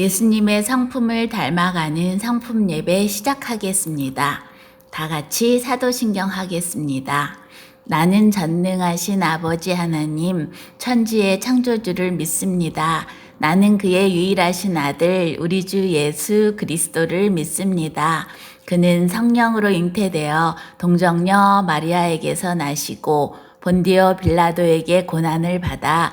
예수님의 성품을 닮아가는 성품 예배 시작하겠습니다. 다 같이 사도신경 하겠습니다. 나는 전능하신 아버지 하나님, 천지의 창조주를 믿습니다. 나는 그의 유일하신 아들, 우리 주 예수 그리스도를 믿습니다. 그는 성령으로 잉태되어 동정녀 마리아에게서 나시고 본디오 빌라도에게 고난을 받아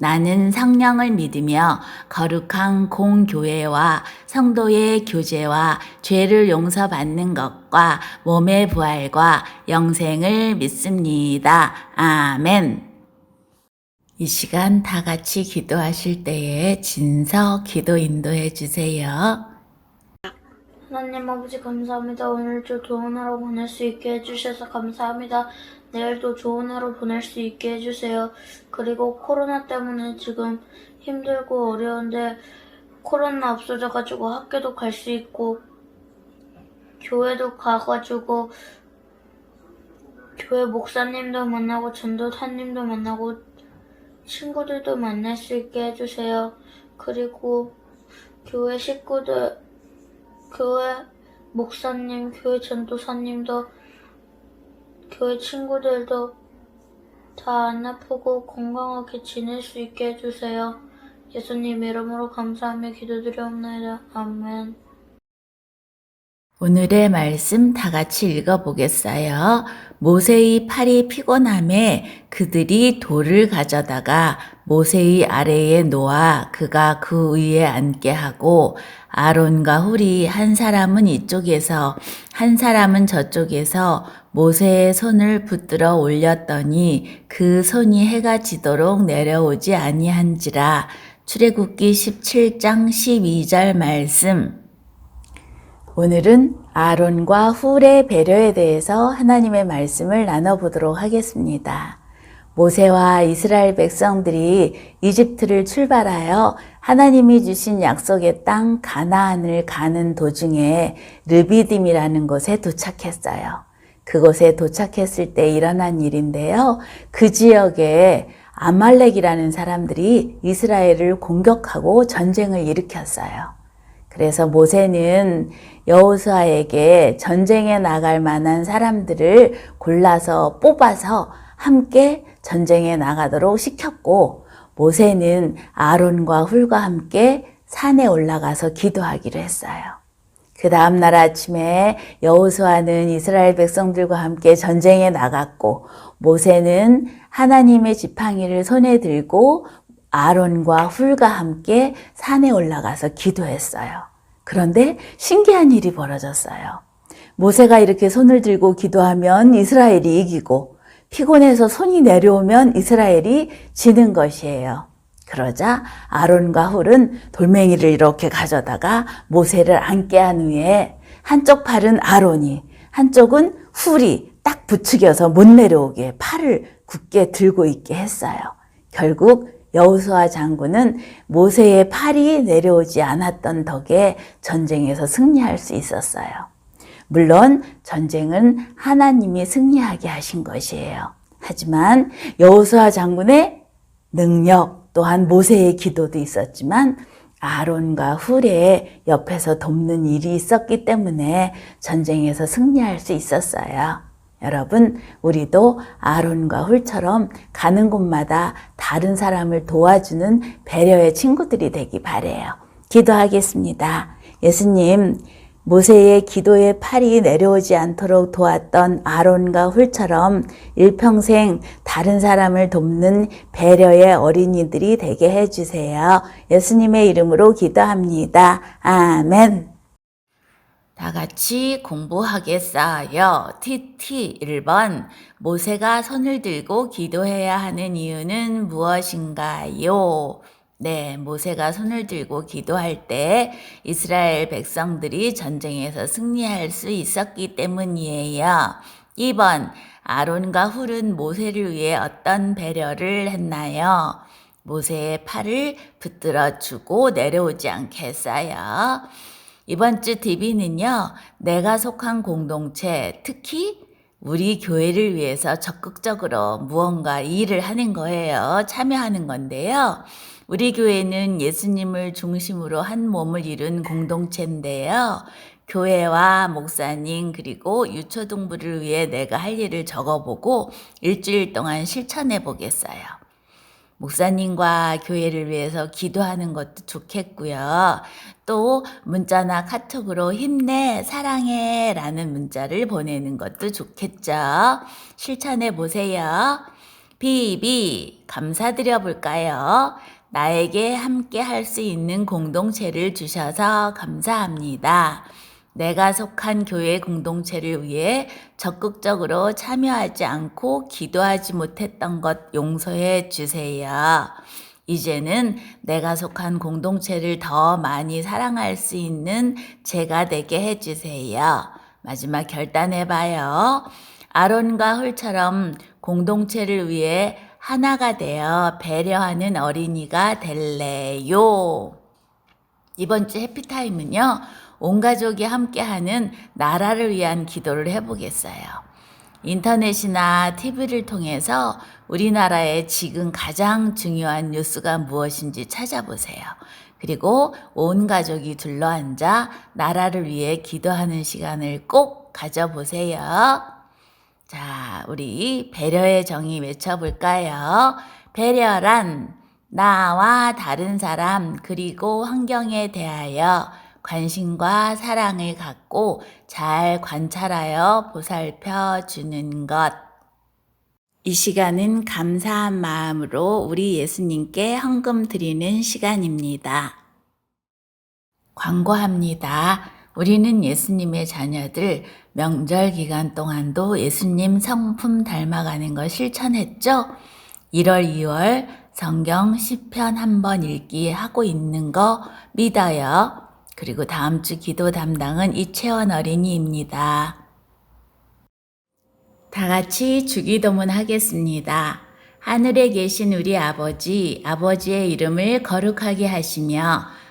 나는 성령을 믿으며 거룩한 공교회와 성도의 교제와 죄를 용서받는 것과 몸의 부활과 영생을 믿습니다. 아멘. 이 시간 다 같이 기도하실 때에 진서 기도 인도해 주세요. 하나님 아버지 감사합니다. 오늘도 좋은 하루 보낼 수 있게 해주셔서 감사합니다. 내일도 좋은 하루 보낼 수 있게 해주세요. 그리고 코로나 때문에 지금 힘들고 어려운데 코로나 없어져가지고 학교도 갈 수 있고 교회도 가가지고 교회 목사님도 만나고 전도사님도 만나고 친구들도 만날 수 있게 해주세요. 그리고 교회 식구들 교회 목사님, 교회 전도사님도 교회 친구들도 다 안 아프고 건강하게 지낼 수 있게 해주세요. 예수님 이름으로 감사하며 기도드리옵나이다. 아멘. 오늘의 말씀 다 같이 읽어보겠어요. 모세의 팔이 피곤함에 그들이 돌을 가져다가 모세의 아래에 놓아 그가 그 위에 앉게 하고 아론과 훌이 한 사람은 이쪽에서 한 사람은 저쪽에서 모세의 손을 붙들어 올렸더니 그 손이 해가 지도록 내려오지 아니한지라 출애굽기 17장 12절 말씀 오늘은 아론과 훌의 배려에 대해서 하나님의 말씀을 나눠보도록 하겠습니다. 모세와 이스라엘 백성들이 이집트를 출발하여 하나님이 주신 약속의 땅 가나안을 가는 도중에 르비딤이라는 곳에 도착했어요. 그곳에 도착했을 때 일어난 일인데요. 그 지역에 아말렉이라는 사람들이 이스라엘을 공격하고 전쟁을 일으켰어요. 그래서 모세는 여호수아에게 전쟁에 나갈 만한 사람들을 골라서 뽑아서 함께 전쟁에 나가도록 시켰고 모세는 아론과 훌과 함께 산에 올라가서 기도하기로 했어요. 그 다음 날 아침에 여호수아는 이스라엘 백성들과 함께 전쟁에 나갔고 모세는 하나님의 지팡이를 손에 들고 아론과 훌과 함께 산에 올라가서 기도했어요. 그런데 신기한 일이 벌어졌어요. 모세가 이렇게 손을 들고 기도하면 이스라엘이 이기고 피곤해서 손이 내려오면 이스라엘이 지는 것이에요. 그러자 아론과 훌은 돌멩이를 이렇게 가져다가 모세를 앉게 한 후에 한쪽 팔은 아론이 한쪽은 훌이 딱 부추겨서 못 내려오게 팔을 굳게 들고 있게 했어요. 결국 여우수아 장군은 모세의 팔이 내려오지 않았던 덕에 전쟁에서 승리할 수 있었어요. 물론 전쟁은 하나님이 승리하게 하신 것이에요. 하지만 여호수아 장군의 능력 또한 모세의 기도도 있었지만 아론과 훌의 옆에서 돕는 일이 있었기 때문에 전쟁에서 승리할 수 있었어요. 여러분, 우리도 아론과 훌처럼 가는 곳마다 다른 사람을 도와주는 배려의 친구들이 되기 바래요. 기도하겠습니다. 예수님, 모세의 기도의 팔이 내려오지 않도록 도왔던 아론과 훌처럼 일평생 다른 사람을 돕는 배려의 어린이들이 되게 해주세요. 예수님의 이름으로 기도합니다. 아멘. 다 같이 공부하겠어요. TT 1번. 모세가 손을 들고 기도해야 하는 이유는 무엇인가요? 네, 모세가 손을 들고 기도할 때 이스라엘 백성들이 전쟁에서 승리할 수 있었기 때문이에요. 2번 아론과 훌은 모세를 위해 어떤 배려를 했나요? 모세의 팔을 붙들어 주고 내려오지 않게 했어요. 이번 주 DB는요, 내가 속한 공동체, 특히 우리 교회를 위해서 적극적으로 무언가 일을 하는 거예요. 참여하는 건데요. 우리 교회는 예수님을 중심으로 한 몸을 이룬 공동체인데요. 교회와 목사님 그리고 유초동부를 위해 내가 할 일을 적어보고 일주일 동안 실천해 보겠어요. 목사님과 교회를 위해서 기도하는 것도 좋겠고요. 또 문자나 카톡으로 힘내, 사랑해 라는 문자를 보내는 것도 좋겠죠. 실천해 보세요. 비비, 감사드려 볼까요? 나에게 함께 할 수 있는 공동체를 주셔서 감사합니다. 내가 속한 교회 공동체를 위해 적극적으로 참여하지 않고 기도하지 못했던 것 용서해 주세요. 이제는 내가 속한 공동체를 더 많이 사랑할 수 있는 제가 되게 해주세요. 마지막 결단해봐요. 아론과 홀처럼 공동체를 위해 하나가 되어 배려하는 어린이가 될래요. 이번 주 해피타임은요, 온 가족이 함께하는 나라를 위한 기도를 해보겠어요. 인터넷이나 TV를 통해서 우리나라의 지금 가장 중요한 뉴스가 무엇인지 찾아보세요. 그리고 온 가족이 둘러앉아 나라를 위해 기도하는 시간을 꼭 가져보세요. 자, 우리 배려의 정의 외쳐볼까요? 배려란 나와 다른 사람 그리고 환경에 대하여 관심과 사랑을 갖고 잘 관찰하여 보살펴 주는 것. 이 시간은 감사한 마음으로 우리 예수님께 헌금 드리는 시간입니다. 광고합니다. 우리는 예수님의 자녀들 명절 기간 동안도 예수님 성품 닮아가는 걸 실천했죠? 1월, 2월 성경 10편 한 번 읽기 하고 있는 거 믿어요. 그리고 다음 주 기도 담당은 이채원 어린이입니다. 다 같이 주기도문 하겠습니다. 하늘에 계신 우리 아버지, 아버지의 이름을 거룩하게 하시며